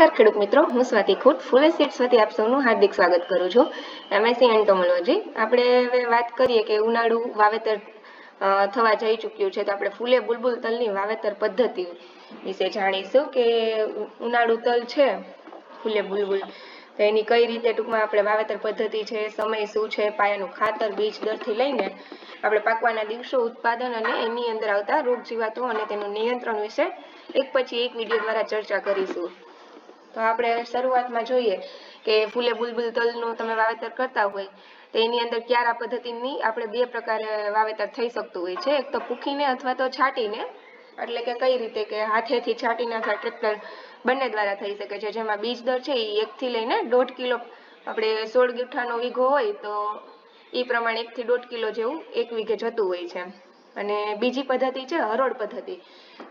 નમસ્કાર ખેડૂત મિત્રો, હું સ્વાતિ ખોટ, ફૂલ સીડ્સ વતી આપ સૌનું હાર્દિક સ્વાગત કરું છું. એમએસસી એન્ટોમોલોજી આપણે હવે વાત કરીએ કે ઉનાળુ વાવેતર થવા જઈ ચૂક્યું છે તો આપણે ફૂલે બુલબુલ તલની વાવેતર પદ્ધતિ વિશે જાણીશું કે ઉનાળુ તલ છે, ફૂલે બુલબુલ. તો એની કઈ રીતે ટૂંકમાં આપણે વાવેતર પદ્ધતિ છે, સમય શું છે, પાયાનું ખાતર, બીજ દરથી લઈને આપણે પાકવાના દિવસો, ઉત્પાદન અને એની અંદર આવતા રોગ જીવાતો અને તેનું નિયંત્રણ વિશે એક પછી એક વીડિયો દ્વારા ચર્ચા કરીશું. તો આપણે શરૂઆતમાં જોઈએ કે ફૂલે બુલબુલ તલનું તમે વાવેતર કરતા હોય, તો એની અંદર ક્યારા પદ્ધતિની આપણે બે પ્રકારે વાવેતર થઈ શકતું હોય છે. એક તો પૂખીને અથવા તો છાંટીને, એટલે કે કઈ રીતે કે હાથેથી છાંટીને અથવા ટ્રેક્ટર બંને દ્વારા થઈ શકે છે. જેમાં બીજ દર છે એ એકથી લઈને દોઢ કિલો આપણે સોળ ગીઠાનો વીઘો હોય તો એ પ્રમાણે એકથી દોઢ કિલો જેવું એક વીઘે જતું હોય છે. અને બીજી પદ્ધતિ છે હરોળ પદ્ધતિ.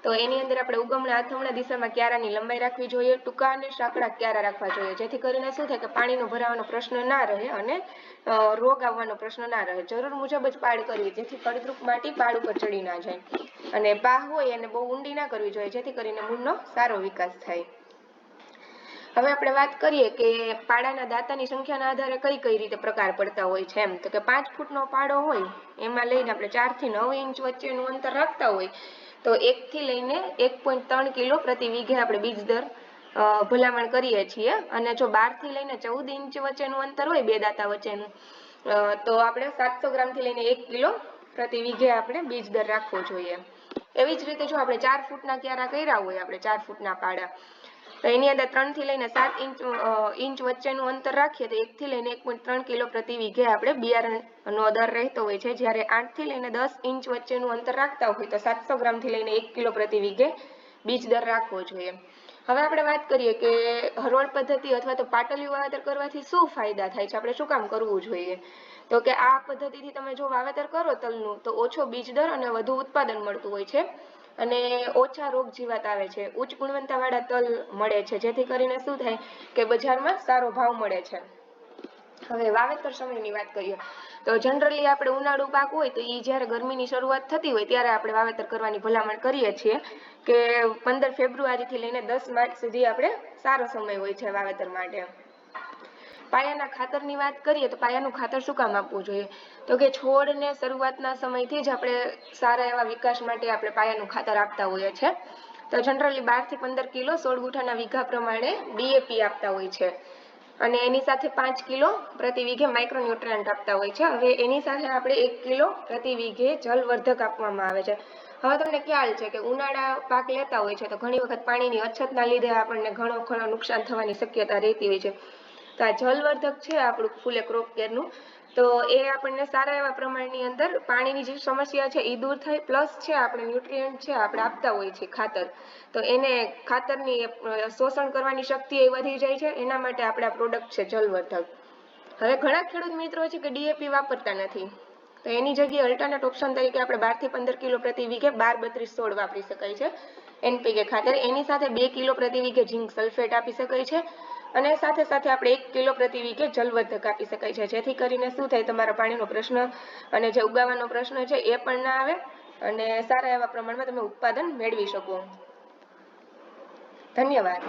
તો એની અંદર આપણે ઉગમણા આથમણા દિશામાં ક્યારાની લંબાઈ રાખવી જોઈએ, ટૂંકા અને સાંકડા ક્યારા રાખવા જોઈએ. જેથી કરીને શું થાય કે પાણીનો ભરાવાનો પ્રશ્ન ના રહે અને રોગ આવવાનો પ્રશ્ન ના રહે. જરૂર મુજબ જ પાડ કરવી, જેથી ફળદ્રુપ માટી પાડ ઉપર ચડી ના જાય. અને બાહ હોય એને બહુ ઊંડી ના કરવી જોઈએ, જેથી કરીને મૂળનો સારો વિકાસ થાય. હવે આપણે વાત કરીએ કે પાડાના દાંતાની સંખ્યાના આધારે કઈ કઈ રીતે પ્રકાર પડતા હોય છે એમ. તો કે પાંચ ફૂટનો પાડો હોય, એમાં લઈને આપણે ચારથી નવ ઇંચ વચ્ચેનું અંતર રાખતા હોય, તો એક થી લઈને એક પોઈન્ટ ત્રણ કિલો પ્રતિ વીઘે આપણે બીજ દર ભલામણ કરીએ છીએ. અને જો બારથી લઈને ચૌદ ઇંચ વચ્ચેનું અંતર હોય, બે દાંતા વચ્ચેનું તો આપણે સાતસો ગ્રામથી લઈને એક કિલો પ્રતિ વીઘે આપણે બીજ દર રાખવો જોઈએ. એવી જ રીતે જો આપણે ચાર ફૂટના ક્યારા કર્યા હોય, આપણે ચાર ફૂટના પાડા તો એની અંદર ત્રણથી લઈને સાત ઇંચ ઇંચ વચ્ચેનું અંતર રાખીએ તો એક થી લઈને એક પોઈન્ટ ત્રણ કિલો પ્રતિ વીઘે આપણે બિયારણનો દર રહેતો હોય છે. જ્યારે આઠથી લઈને દસ ઇંચ વચ્ચેનું અંતર રાખતા હોય તો સાતસો ગ્રામથી લઈને એક કિલો પ્રતિ વીઘે બીજ દર રાખવો જોઈએ. હવે આપણે વાત કરીએ કે હરોળ પદ્ધતિ અથવા તો પાટલિયું વાવેતર કરવાથી શું ફાયદા થાય છે? આપણે શું કામ કરવું જોઈએ? તો કે આ પદ્ધતિથી તમે જો વાવેતર કરો તલનું, તો ઓછો બીજ દર અને વધુ ઉત્પાદન મળતું હોય છે. અને ઓછા રોગ જીવાત આવે છે. ઉચ્ચ ગુણવત્તાવાળા તલ મળે છે. જેથી કરીને શું થાય કે બજારમાં સારો ભાવ મળે છે. હવે વાવેતર સમયની વાત કરીએ, તો જનરલી આપણે ઉનાળુ પાક હોય તો એ જ્યારે ગરમીની શરૂઆત થતી હોય ત્યારે આપણે વાવેતર કરવાની ભલામણ કરીએ છીએ કે પંદર ફેબ્રુઆરીથી લઈને દસ માર્ચ સુધી આપણે સારો સમય હોય છે વાવેતર માટે. પાયાના ખાતરની વાત કરીએ તો પાયાનું ખાતર શું કામ આપવું જોઈએ? તો કે છોડને શરૂઆતના સમયથી જ આપણે સારા એવા વિકાસ માટે આપણે પાયાનું ખાતર આપતા હોઈએ છીએ તો જનરલી બારથી પંદર કિલો સોળ ગુઠાના વીઘા પ્રમાણે ડીએપી આપતા હોય છે. અને એની સાથે પાંચ કિલો પ્રતિ વીઘે માઇક્રોન્યુટ્રન્ટ આપતા હોય છે. હવે એની સાથે આપણે એક કિલો પ્રતિ વીઘે જલવર્ધક આપવામાં આવે છે. હવે તમને ખ્યાલ છે કે ઉનાળા પાક લેતા હોય છે તો ઘણી વખત પાણીની અછતના લીધે આપણને ઘણો ઘણો નુકસાન થવાની શક્યતા રહેતી હોય છે. તો આ જલવર્ધક છે આપણું ફૂલે ક્રોપ કેરનું. તો એ આપણને સારા એવા પ્રમાણની અંદર પાણીની જે સમસ્યા છે એ દૂર થાય, પ્લસ છે આપણે ન્યુટ્રિયન્ટ છે આપણે આપતા હોઈએ છીએ ખાતર. તો એને ખાતરની શોષણ કરવાની શક્તિ એ વધી જાય છે, એના માટે આપણે પ્રોડક્ટ છે જલવર્ધક. હવે ઘણા ખેડૂત મિત્રો છે કે ડીએપી વાપરતા નથી. તો એની જગ્યાએ અલ્ટરનેટ ઓપ્શન તરીકે આપણે બારથી પંદર કિલો પ્રતિ વીઘે બાર બત્રીસ સોળ વાપરી શકાય છે. એનપીકે ખાતર. એની સાથે બે કિલો પ્રતિ વીઘે ઝીંક સલ્ફેટ આપી શકાય છે. અને સાથે સાથે આપણે એક કિલો પ્રતિ વીઘે જલવર્ધક આપી શકાય છે. જેથી કરીને શું થાય, તમારા પાણીનો પ્રશ્ન અને જે ઉગાવાનો પ્રશ્ન છે એ પણ ના આવે અને સારા એવા પ્રમાણમાં તમે ઉત્પાદન મેળવી શકો. ધન્યવાદ.